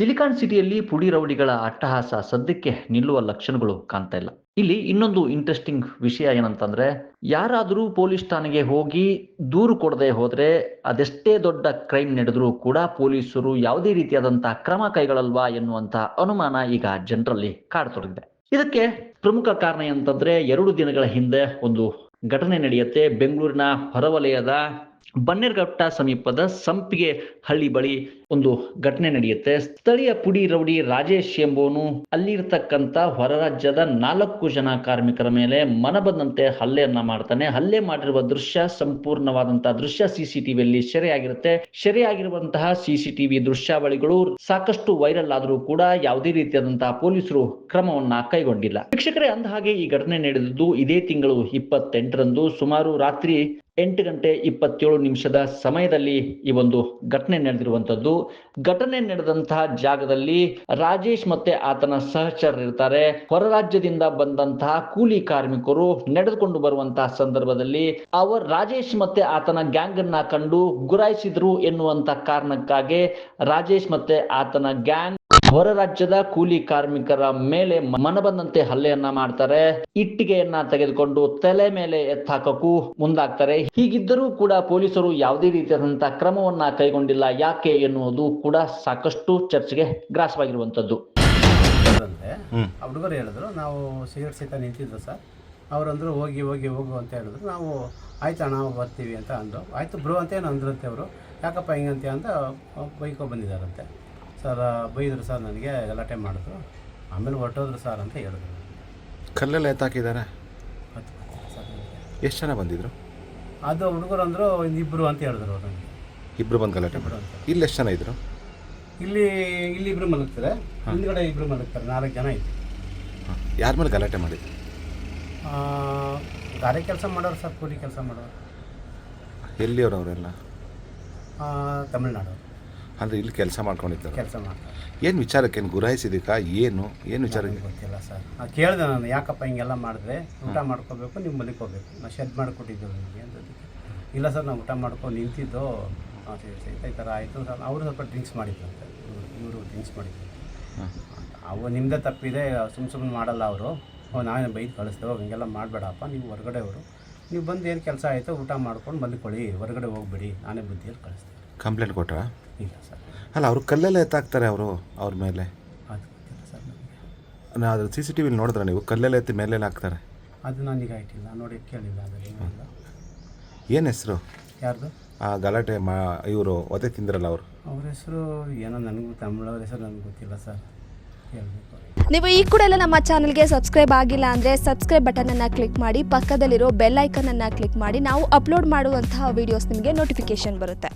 Silicon ಸಿಟಿಯಲ್ಲಿ ಪುಡಿ ರೌಡಿಗಳ ಅಟ್ಟಹಾಸ ಸದ್ಯಕ್ಕೆ ನಿಲ್ಲುವ ಲಕ್ಷಣಗಳು ಕಾಣ್ತಾ ಇಲ್ಲ. ಇಲ್ಲಿ ಇನ್ನೊಂದು ಇಂಟ್ರೆಸ್ಟಿಂಗ್ ವಿಷಯ ಏನಂತಂದ್ರೆ, ಯಾರಾದರೂ ಪೊಲೀಸ್ ಠಾಣೆಗೆ ಹೋಗಿ ದೂರು ಕೊಡದೆ ಹೋದ್ರೆ ಅದೆಷ್ಟೇ ದೊಡ್ಡ ಕ್ರೈಮ್ ನಡೆದರೂ ಕೂಡ ಪೊಲೀಸರು ಯಾವುದೇ ರೀತಿಯಾದಂತಹ ಕ್ರಮ ಕೈಗೊಳ್ಳಲ್ವಾ ಎನ್ನುವಂತಹ ಅನುಮಾನ ಈಗ ಜನರಲ್ಲಿ ಕಾಡತೊಡಗಿದೆ. ಇದಕ್ಕೆ ಪ್ರಮುಖ ಕಾರಣ ಏನಂತಂದ್ರೆ, ಎರಡು ದಿನಗಳ ಹಿಂದೆ ಒಂದು ಘಟನೆ ನಡೆಯುತ್ತೆ. ಬೆಂಗಳೂರಿನ ಹೊರವಲಯದ ಬನ್ನೇರ್ಘಟ್ಟ ಸಮೀಪದ ಸಂಪಿಗೆ ಹಳ್ಳಿ ಬಳಿ ಒಂದು ಘಟನೆ ನಡೆಯುತ್ತೆ. ಸ್ಥಳೀಯ ಪುಡಿ ರೌಡಿ ರಾಜೇಶ್ ಎಂಬುವನು ಅಲ್ಲಿರ್ತಕ್ಕಂಥ ಹೊರ ರಾಜ್ಯದ ನಾಲ್ಕು ಜನ ಕಾರ್ಮಿಕರ ಮೇಲೆ ಮನಬಂದಂತೆ ಹಲ್ಲೆಯನ್ನ ಮಾಡ್ತಾನೆ. ಹಲ್ಲೆ ಮಾಡಿರುವ ದೃಶ್ಯ ಸಂಪೂರ್ಣವಾದಂತಹ ದೃಶ್ಯ. ಸಿಸಿಟಿವಿಯಲ್ಲಿ ಸೆರೆಯಾಗಿರುತ್ತೆ. ಸೆರೆಯಾಗಿರುವಂತಹ ಸಿಸಿಟಿವಿ ದೃಶ್ಯಾವಳಿಗಳು ಸಾಕಷ್ಟು ವೈರಲ್ ಆದರೂ ಕೂಡ ಯಾವುದೇ ರೀತಿಯಾದಂತಹ ಪೊಲೀಸರು ಕ್ರಮವನ್ನ ಕೈಗೊಂಡಿಲ್ಲ. ವೀಕ್ಷಕರೇ, ಅಂದ ಹಾಗೆ ಈ ಘಟನೆ ನಡೆದಿದ್ದು ಇದೇ ತಿಂಗಳು ಇಪ್ಪತ್ತೆಂಟರಂದು ಸುಮಾರು ರಾತ್ರಿ ಎಂಟು ಗಂಟೆ ಇಪ್ಪತ್ತೇಳು ನಿಮಿಷದ ಸಮಯದಲ್ಲಿ ಈ ಒಂದು ಘಟನೆ ನಡೆದಿರುವಂತದ್ದು ಘಟನೆ ನಡೆದಂತಹ ಜಾಗದಲ್ಲಿ ರಾಜೇಶ್ ಮತ್ತೆ ಆತನ ಸಹಚರರಿರ್ತಾರೆ ಹೊರ ರಾಜ್ಯದಿಂದ ಬಂದಂತಹ ಕೂಲಿ ಕಾರ್ಮಿಕರು ನಡೆದುಕೊಂಡು ಬರುವಂತಹ ಸಂದರ್ಭದಲ್ಲಿ ಅವರ್ ರಾಜೇಶ್ ಮತ್ತೆ ಆತನ ಗ್ಯಾಂಗ್ ಅನ್ನ ಕಂಡು ಗುರಾಯಿಸಿದ್ರು ಎನ್ನುವಂತ ಕಾರಣಕ್ಕಾಗಿ ರಾಜೇಶ್ ಮತ್ತೆ ಆತನ ಗ್ಯಾಂಗ್ ಹೊರ ರಾಜ್ಯದ ಕೂಲಿ ಕಾರ್ಮಿಕರ ಮೇಲೆ ಮನಬಂದಂತೆ ಹಲ್ಲೆಯನ್ನ ಮಾಡ್ತಾರೆ. ಇಟ್ಟಿಗೆಯನ್ನ ತೆಗೆದುಕೊಂಡು ತಲೆ ಮೇಲೆ ಎತ್ತಾಕಕ್ಕೂ ಮುಂದಾಗ್ತಾರೆ. ಹೀಗಿದ್ದರೂ ಕೂಡ ಪೊಲೀಸರು ಯಾವುದೇ ರೀತಿಯಾದಂತಹ ಕ್ರಮವನ್ನ ಕೈಗೊಂಡಿಲ್ಲ. ಯಾಕೆ ಎನ್ನುವುದು ಕೂಡ ಸಾಕಷ್ಟು ಚರ್ಚೆಗೆ ಗ್ರಾಸವಾಗಿರುವಂತದ್ದು ಹುಡುಗರು ಹೇಳಿದ್ರು ನಾವು ಸಿಗರೇಟ್ ಸಹಿತ ನಿಂತಿದ್ದು ಸರ್. ಅವರಂದ್ರು ಹೋಗಿ ಹೋಗಿ ಹೋಗು ಅಂತ ಹೇಳಿದ್ರು. ನಾವು ಆಯ್ತು ಅಣ್ಣ ನಾವು ಬರ್ತೀವಿ ಅಂತ ಅಂದರು. ಆಯಿತು ಬ್ರೋ ಅಂತ ಏನು ಅಂದ್ರಂತೆ ಅವರು. ಯಾಕಪ್ಪ ಹಿಂಗಂತೆ ಅಂತ ಬೈಕೋ ಬಂದಿದ್ದಾರಂತೆ. ಸರ್ ಬೈದರು ಸರ್ ನನಗೆ ಗಲಾಟೆ ಮಾಡಿದ್ರು. ಆಮೇಲೆ ಹೊರಟೋದ್ರು ಸರ್ ಅಂತ ಹೇಳಿದ್ರು ಕಲ್ಲೆಲ್ಲ ಎತ್ತಾಕಿದ್ದಾರೆ ಎಷ್ಟು ಜನ ಬಂದಿದ್ರು? ಅದು ಹುಡುಗರು ಅಂದರು ಇಬ್ಬರು ಅಂತ ಹೇಳಿದ್ರು ಅವ್ರು ನನಗೆ. ಇಬ್ಬರು ಬಂದು ಗಲಾಟೆ ಮಾಡಿ ಇಲ್ಲಿ ಎಷ್ಟು ಜನ ಇದ್ರು? ಇಲ್ಲಿ ಇಲ್ಲಿ ಇಬ್ಬರು ಮಲಗ್ತಾರೆ. ಹಿಂದ್ಗಡೆ ಇಬ್ಬರು ಮಲಗ್ತಾರೆ ನಾಲ್ಕು ಜನ ಇತ್ತು ಯಾರ ಮೇಲೆ ಗಲಾಟೆ ಮಾಡಿದ್ರು? ಗಾರೆ ಕೆಲಸ ಮಾಡೋರು ಸರ್ ಕೂಲಿ ಕೆಲಸ ಮಾಡೋರು. ಎಲ್ಲಿಯವ್ರು ಅವರೆಲ್ಲ? ತಮಿಳ್ನಾಡು ಅಂದರೆ ಇಲ್ಲಿ ಕೆಲಸ ಮಾಡ್ಕೊಂಡಿದ್ದಾರೆ. ಕೆಲಸ ಮಾಡ್ತಾರೆ. ಏನು ವಿಚಾರಕ್ಕೆ ಏನು ಗುರಾಯಿಸಿದಕ್ಕ ಏನು ಏನು ವಿಚಾರಕ್ಕೆ ನನಗೆ ಗೊತ್ತಿಲ್ಲ ಸರ್. ಕೇಳಿದೆ ನಾನು ಯಾಕಪ್ಪ ಹಿಂಗೆಲ್ಲ ಮಾಡಿದ್ರೆ ಊಟ ಮಾಡ್ಕೋಬೇಕು ನೀವು ಮಲಿಕೋಬೇಕು ನಾ ಶೆಡ್ ಮಾಡಿಕೊಟ್ಟಿದ್ದು ನಿಮಗೆ ಅಂತ ಇಲ್ಲ ಸರ್ ನಾವು ಊಟ ಮಾಡ್ಕೊಂಡು ನಿಂತಿದ್ದು ಆ, ಸರಿ ಸರಿ ಈ ಥರ ಆಯಿತು ಸರ್ ಅವರು ಸ್ವಲ್ಪ ಡ್ರಿಂಕ್ಸ್ ಮಾಡಿದ್ರಂತೆ. ಇವರು ಡ್ರಿಂಕ್ಸ್ ಮಾಡಿದ್ರು. ಅವು ನಿಮ್ಮದೇ ತಪ್ಪಿದೆ ಸುಮ್ಮ ಸುಮ್ಮನೆ ಮಾಡಲ್ಲ ಅವರು. ನಾವೇನು ಬೈದು ಕಳಿಸ್ತೇವೆ ಹಿಂಗೆಲ್ಲ ಮಾಡಬೇಡಪ್ಪ ನೀವು ಹೊರಗಡೆ ಅವರು ನೀವು ಬಂದು ಏನು ಕೆಲಸ ಆಯಿತು ಊಟ ಮಾಡ್ಕೊಂಡು ಮಲ್ಕೊಳ್ಳಿ ಹೊರಗಡೆ ಹೋಗ್ಬೇಡಿ ನಾನೇ ಬುದ್ಧಿಯಲ್ಲಿ ಕಳಿಸ್ತೇವೆ ಕಂಪ್ಲೇಂಟ್ ಕೊಟ್ರಾ? ಇಲ್ಲ ಸರ್. ಅಲ್ಲ ಅವರು ಕಲ್ಲೆಲ್ಲ ಎತ್ತಾಕ್ತಾರೆ ಅವರು ಅವ್ರ ಮೇಲೆ. ಅದು ಗೊತ್ತಿಲ್ಲ ಸರ್ ನನಗೆ ನಾ ಅದು ಸಿ ಸಿ ಟಿ ವಿಲಿ ನೋಡಿದ್ರೆ ನೀವು? ಕಲ್ಲೆಲ್ಲ ಎತ್ತಿ ಮೇಲೆಲ್ಲ ಹಾಕ್ತಾರೆ. ಅದು ನನಗೆ ಆಯ್ತಿಲ್ಲ ನೋಡಿ ಕೇಳಿಲ್ಲ ಏನು ಹೆಸರು? ಯಾರ್ದು? ಆ ಗಲಾಟೆ ಮಾ ಇವರು ಒದೆ ತಿಂದ್ರಲ್ಲ ಅವರು. ಅವ್ರ ಹೆಸರು ಏನೋ ನನಗೂ ತಮಿಳವ್ರ ಹೆಸರು ನನಗೆ ಗೊತ್ತಿಲ್ಲ ಸರ್. ನೀವು ಈ ಕೂಡ ಎಲ್ಲ ನಮ್ಮ ಚಾನಲ್ಗೆ ಸಬ್ಸ್ಕ್ರೈಬ್ ಆಗಿಲ್ಲ ಅಂದರೆ ಸಬ್ಸ್ಕ್ರೈಬ್ ಬಟನನ್ನು ಕ್ಲಿಕ್ ಮಾಡಿ ಪಕ್ಕದಲ್ಲಿರೋ ಬೆಲ್ ಐಕನನ್ನು ಕ್ಲಿಕ್ ಮಾಡಿ ನಾವು ಅಪ್ಲೋಡ್ ಮಾಡುವಂತಹ ವೀಡಿಯೋಸ್ ನಿಮಗೆ ನೋಟಿಫಿಕೇಶನ್ ಬರುತ್ತೆ.